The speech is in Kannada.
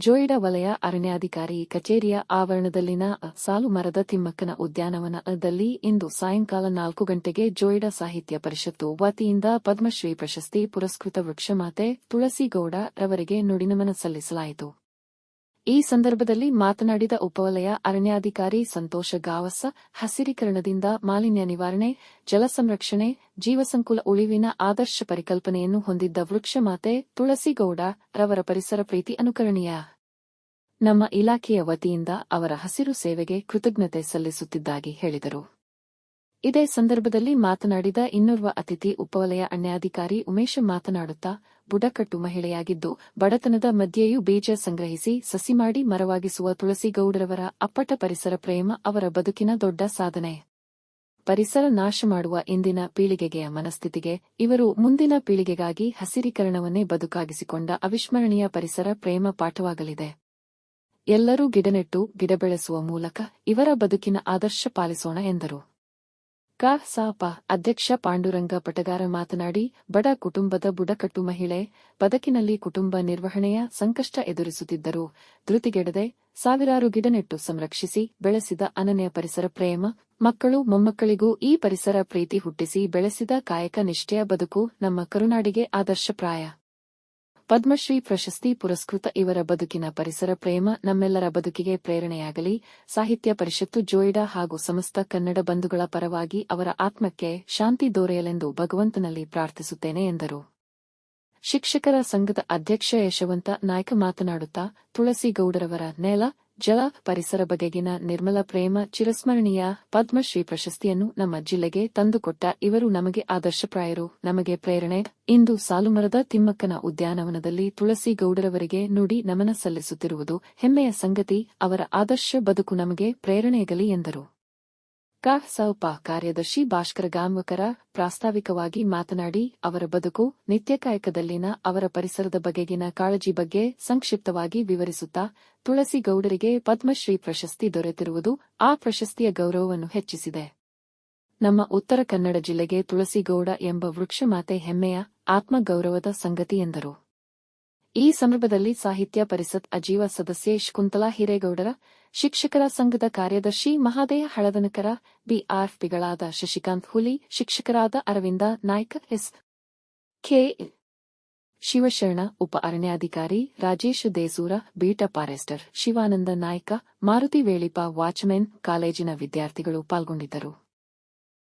ಜೋಯಿಡಾ ವಲಯ ಅರಣ್ಯಾಧಿಕಾರಿ ಕಚೇರಿಯ ಆವರಣದಲ್ಲಿನ ಸಾಲು ಮರದ ತಿಮ್ಮಕ್ಕನ ಉದ್ಯಾನವನದಲ್ಲಿ ಇಂದು ಸಾಯಂಕಾಲ ನಾಲ್ಕು ಗಂಟೆಗೆ ಜೋಯಿಡಾ ಸಾಹಿತ್ಯ ಪರಿಷತ್ತು ವತಿಯಿಂದ ಪದ್ಮಶ್ರೀ ಪ್ರಶಸ್ತಿ ಪುರಸ್ಕೃತ ವೃಕ್ಷಮಾತೆ ತುಳಸಿಗೌಡ ರವರಿಗೆ ನುಡಿನಮನ ಸಲ್ಲಿಸಲಾಯಿತು. ಈ ಸಂದರ್ಭದಲ್ಲಿ ಮಾತನಾಡಿದ ಉಪವಲಯ ಅರಣ್ಯಾಧಿಕಾರಿ ಸಂತೋಷ ಗಾವಸ, ಹಸಿರೀಕರಣದಿಂದ ಮಾಲಿನ್ಯ ನಿವಾರಣೆ, ಜಲ ಸಂರಕ್ಷಣೆ, ಜೀವಸಂಕುಲ ಉಳಿವಿನ ಆದರ್ಶ ಪರಿಕಲ್ಪನೆಯನ್ನು ಹೊಂದಿದ್ದ ವೃಕ್ಷಮಾತೆ ತುಳಸಿಗೌಡ ರವರ ಪರಿಸರ ಪ್ರೀತಿ ಅನುಕರಣೀಯ. ನಮ್ಮ ಇಲಾಖೆಯ ವತಿಯಿಂದ ಅವರ ಹಸಿರು ಸೇವೆಗೆ ಕೃತಜ್ಞತೆ ಸಲ್ಲಿಸುತ್ತಿದ್ದಾಗಿ ಹೇಳಿದರು. ಇದೇ ಸಂದರ್ಭದಲ್ಲಿ ಮಾತನಾಡಿದ ಇನ್ನೋರ್ವ ಅತಿಥಿ ಉಪವಲಯ ಅರಣ್ಯಾಧಿಕಾರಿ ಉಮೇಶ ಮಾತನಾಡುತ್ತಾ ಬುಡಕಟ್ಟು ಮಹಿಳೆಯಾಗಿದ್ದು, ಬಡತನದ ಮಧ್ಯೆಯೂ ಬೀಜ ಸಂಗ್ರಹಿಸಿ, ಸಸಿ ಮಾಡಿ ಮರವಾಗಿಸುವ ತುಳಸಿಗೌಡರವರ ಅಪ್ಪಟ ಪರಿಸರ ಪ್ರೇಮ ಅವರ ಬದುಕಿನ ದೊಡ್ಡ ಸಾಧನೆ. ಪರಿಸರ ನಾಶ ಮಾಡುವ ಇಂದಿನ ಪೀಳಿಗೆಗೆಯ ಮನಸ್ಥಿತಿಗೆ, ಇವರು ಮುಂದಿನ ಪೀಳಿಗೆಗಾಗಿ ಹಸಿರೀಕರಣವನ್ನೇ ಬದುಕಾಗಿಸಿಕೊಂಡ ಅವಿಸ್ಮರಣೀಯ ಪರಿಸರ ಪ್ರೇಮ ಪಾಠವಾಗಲಿದೆ. ಎಲ್ಲರೂ ಗಿಡನೆಟ್ಟು, ಗಿಡ ಬೆಳೆಸುವ ಮೂಲಕ ಇವರ ಬದುಕಿನ ಆದರ್ಶ ಪಾಲಿಸೋಣ ಎಂದರು. ಕ ಸಾಪ ಅಧ್ಯಕ್ಷ ಪಾಂಡುರಂಗ ಪಟಗಾರ ಮಾತನಾಡಿ, ಬಡ ಕುಟುಂಬದ ಬುಡಕಟ್ಟು ಮಹಿಳೆ, ಬದುಕಿನಲ್ಲಿ ಕುಟುಂಬ ನಿರ್ವಹಣೆಯ ಸಂಕಷ್ಟ ಎದುರಿಸುತ್ತಿದ್ದರು. ಧೃತಿಗೆಡದೆ ಸಾವಿರಾರು ಗಿಡನೆಟ್ಟು ಸಂರಕ್ಷಿಸಿ ಬೆಳೆಸಿದ ಅನನ್ಯ ಪರಿಸರ ಪ್ರೇಮ, ಮಕ್ಕಳು ಮೊಮ್ಮಕ್ಕಳಿಗೂ ಈ ಪರಿಸರ ಪ್ರೀತಿ ಹುಟ್ಟಿಸಿ ಬೆಳೆಸಿದ ಕಾಯಕ ನಿಷ್ಠೆಯ ಬದುಕು ನಮ್ಮ ಕರುನಾಡಿಗೆ ಆದರ್ಶಪ್ರಾಯ ಪದ್ಮಶ್ರೀ ಪ್ರಶಸ್ತಿ ಪುರಸ್ಕೃತ ಇವರ ಬದುಕಿನ ಪರಿಸರ ಪ್ರೇಮ ನಮ್ಮೆಲ್ಲರ ಬದುಕಿಗೆ ಪ್ರೇರಣೆಯಾಗಲಿ. ಸಾಹಿತ್ಯ ಪರಿಷತ್ತು ಜೋಯಿಡಾ ಹಾಗೂ ಸಮಸ್ತ ಕನ್ನಡ ಬಂಧುಗಳ ಪರವಾಗಿ ಅವರ ಆತ್ಮಕ್ಕೆ ಶಾಂತಿ ದೊರೆಯಲೆಂದು ಭಗವಂತನಲ್ಲಿ ಪ್ರಾರ್ಥಿಸುತ್ತೇನೆ ಎಂದರು. ಶಿಕ್ಷಕರ ಸಂಘದ ಅಧ್ಯಕ್ಷ ಯಶವಂತ ನಾಯ್ಕ ಮಾತನಾಡುತ್ತಾ, ತುಳಸಿಗೌಡರವರ ನೆಲ ಜಲ ಪರಿಸರ ಬಗೆಗಿನ ನಿರ್ಮಲ ಪ್ರೇಮ ಚಿರಸ್ಮರಣೀಯ ಪದ್ಮಶ್ರೀ ಪ್ರಶಸ್ತಿಯನ್ನು ನಮ್ಮ ಜಿಲ್ಲೆಗೆ ತಂದುಕೊಟ್ಟ ಇವರು ನಮಗೆ ಆದರ್ಶಪ್ರಾಯರು ನಮಗೆ ಪ್ರೇರಣೆ. ಇಂದು ಸಾಲುಮರದ ತಿಮ್ಮಕ್ಕನ ಉದ್ಯಾನವನದಲ್ಲಿ ತುಳಸಿ ಗೌಡರವರಿಗೆ ನುಡಿ ನಮನ ಸಲ್ಲಿಸುತ್ತಿರುವುದು ಹೆಮ್ಮೆಯ ಸಂಗತಿ, ಅವರ ಆದರ್ಶ ಬದುಕು ನಮಗೆ ಪ್ರೇರಣೆಯಾಗಲಿ ಎಂದರು. ಕ. ಸೌಪ ಕಾರ್ಯದರ್ಶಿ ಭಾಸ್ಕರ ಗಾಂವಕರ ಪ್ರಾಸ್ತಾವಿಕವಾಗಿ ಮಾತನಾಡಿ, ಅವರ ಬದುಕು ನಿತ್ಯಕಾಯಕದಲ್ಲಿನ ಅವರ ಪರಿಸರದ ಬಗೆಗಿನ ಕಾಳಜಿ ಬಗ್ಗೆ ಸಂಕ್ಷಿಪ್ತವಾಗಿ ವಿವರಿಸುತ್ತಾ, ತುಳಸಿಗೌಡರಿಗೆ ಪದ್ಮಶ್ರೀ ಪ್ರಶಸ್ತಿ ದೊರೆತಿರುವುದು ಆ ಪ್ರಶಸ್ತಿಯ ಗೌರವವನ್ನು ಹೆಚ್ಚಿಸಿದೆ. ನಮ್ಮ ಉತ್ತರ ಕನ್ನಡ ಜಿಲ್ಲೆಗೆ ತುಳಸಿಗೌಡ ಎಂಬ ವೃಕ್ಷಮಾತೆ ಹೆಮ್ಮೆಯ, ಆತ್ಮಗೌರವದ ಸಂಗತಿ ಎಂದರು. ಈ ಸಂದರ್ಭದಲ್ಲಿ ಸಾಹಿತ್ಯ ಪರಿಷತ್ ಅಜೀವ ಸದಸ್ಯೆ ಶಕುಂತಲಾ ಹಿರೇಗೌಡರ, ಶಿಕ್ಷಕರ ಸಂಘದ ಕಾರ್ಯದರ್ಶಿ ಮಹಾದೇಯ ಹಳದನಕರ, ಬಿಆರ್ಪಿಗಳಾದ ಶಶಿಕಾಂತ್ ಹುಲಿ, ಶಿಕ್ಷಕರಾದ ಅರವಿಂದ ನಾಯ್ಕ, ಎಸ್. ಕೆ. ಶಿವಶರಣ, ಉಪ ಅರಣ್ಯಾಧಿಕಾರಿ Rajesh Desur, beat forester Shivanand Naik, Maruti Velip watchmen ಕಾಲೇಜಿನ ವಿದ್ಯಾರ್ಥಿಗಳು ಪಾಲ್ಗೊಂಡಿದ್ದರು.